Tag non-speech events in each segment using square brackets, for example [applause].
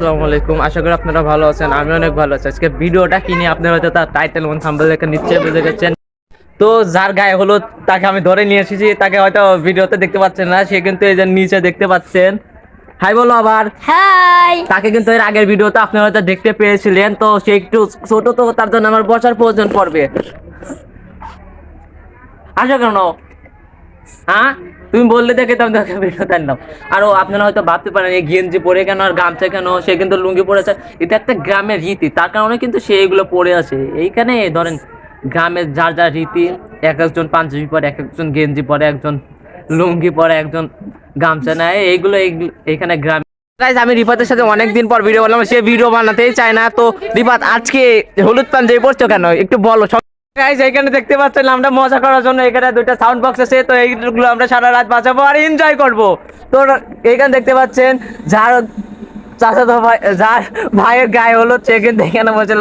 আসসালামু আলাইকুম। আশা করি আপনারা ভালো আছেন আমি অনেক ভালো আছি। আজকে ভিডিওটা কিনে আপনারা হয়তো তার টাইটেল এবং থাম্বনেল দেখে নিশ্চয়ই বুঝে গেছেন। তো যার গায়ে হলো তাকে আমি ধরে নিয়ে এসেছি। তাকে হয়তো ভিডিওতে দেখতে পাচ্ছেন না সে কিন্তু এই যে নিচে দেখতে পাচ্ছেন। হাই বলো আবার। হাই। তাকে কিন্তু এর আগের ভিডিওতে আপনারা হয়তো দেখতে পেয়েছিলেন। তো সে একটু ছোট তো তার জন্য আমার বসার প্রয়োজন পড়বে। আসো কেন? হ্যাঁ? তুমি বললে দেখে তো আমি তোকে ভিডিওতে আনলাম আর ও আপনারা হয়তো ভাবতে পারেন এই গেঞ্জি পরে কেন আর গামছা কেন সে কিন্তু লুঙ্গি পরেছে এটা একটা গ্রামের রীতি তার কারণে কিন্তু সে এগুলো পরে আছে। এইখানে ধরেন গ্রামের যার যার রীতি এক একজন পাঞ্জাবি পরে এক একজন গেঞ্জি পরে একজন লুঙ্গি পরে একজন গামছা নেয়। এইগুলো এইখানে গ্রামে Guys, আমি রিপাতের সাথে অনেকদিন পর ভিডিও বানালাম সে ভিডিও বানাতেই চায় না। তো রিপাত আজকে হলুদ পাঞ্জাবি পড়ছো কেন? একটু বলো। গাইস এখানে দেখতে পাচ্ছেন আমরা মজা করার জন্য এখানে দুইটা সাউন্ড বক্স আছে তো এইগুলো আমরা সারা রাত বাজাবো আর এনজয় করব। তো এখানে দেখতে পাচ্ছেন যার চাচাতো ভাই যার ভাইয়ের গায়ে হলুদ সে কিন্তু এখানে বসে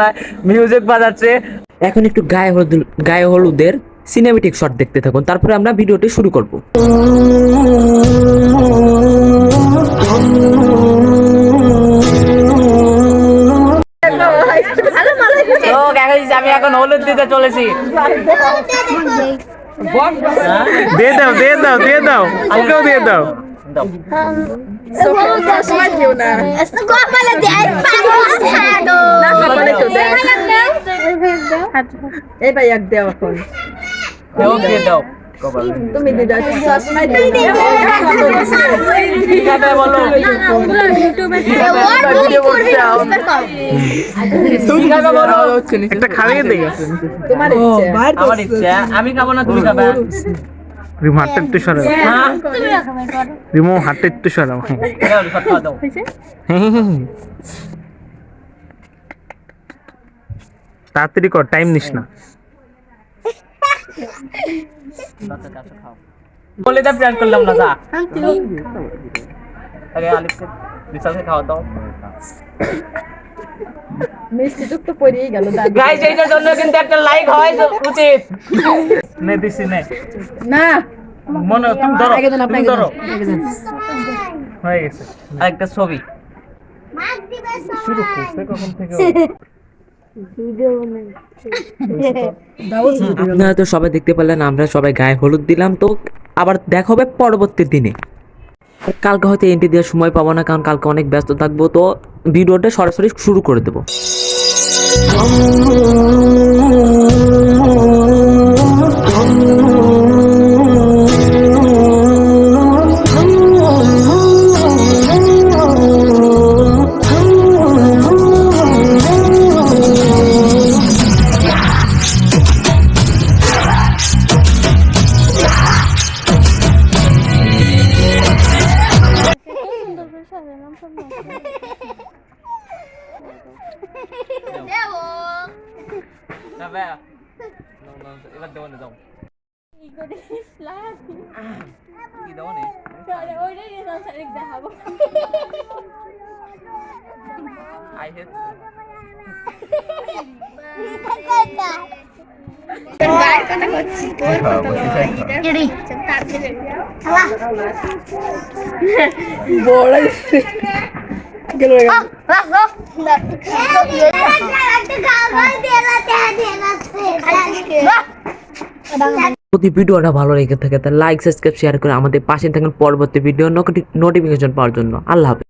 মিউজিক বাজাচ্ছে। এখন একটু গায়ে হলুদ গায়ে হলুদের সিনেমেটিক শট দেখতে থাকুন। তারপরে আমরা ভিডিওটি শুরু করব। আমি এখন হলুদ দিতে চলেছি। দিয়ে দাও দিয়ে দাও দিয়ে দাও। ওকেও দিয়ে দাও। এই ভাই এক দেও এখন দিয়ে দাও। তুমি দিদা সবসময় বলো। তুমি খাবে বলো। একটা খাইয়ে তোমার ইচ্ছা। আমি খাব না তুমি খাবে। রিমো হাতটা একটু সরাও হ্যাঁ। রিমো হাতটা একটু সরাও হ্যাঁ দাও, সব খাওয়া দাও। তাড়াতাড়ি কর টাইম নিস না। বলে যা প্ল্যান করলাম না যা। আরে আলিফকে বিশালকে খাওয়া দাও। মিষ্টি টুক তো পড়েই গেল গাইস এইটার জন্য কিন্তু একটা লাইক হয় উচিত। নে দিছি নে। না। মনে তুমি ধরো তুমি ধরো। হয়ে গেছে। আরেকটা ছবি। শুরু করছে কখন থেকে [laughs] আপনারা তো সবাই দেখতে পেলেন আমরা সবাই গায়ে হলুদ দিলাম তো আবার দেখা হবে পরবর্তী দিনে। কালকে হয়তো এন্ট্রি দেওয়ার সময় পাবো না কারণ কালকে অনেক ব্যস্ত থাকব তো ভিডিওটা সরাসরি শুরু করে দেবো। Not bad. No, no, iba doon na daw. Ikaw din com lahat. Hindi daw na eh. Kaya order yun ang salig na habang. I hit. बोल যদি ভিডিওটা ভালো লেগে থাকে তাহলে লাইক সাবস্ক্রাইব শেয়ার করে আমাদের পাশে থাকেন পরবর্তী ভিডিও নোটিফিকেশন পাওয়ার জন্য। আল্লাহ হাফেজ।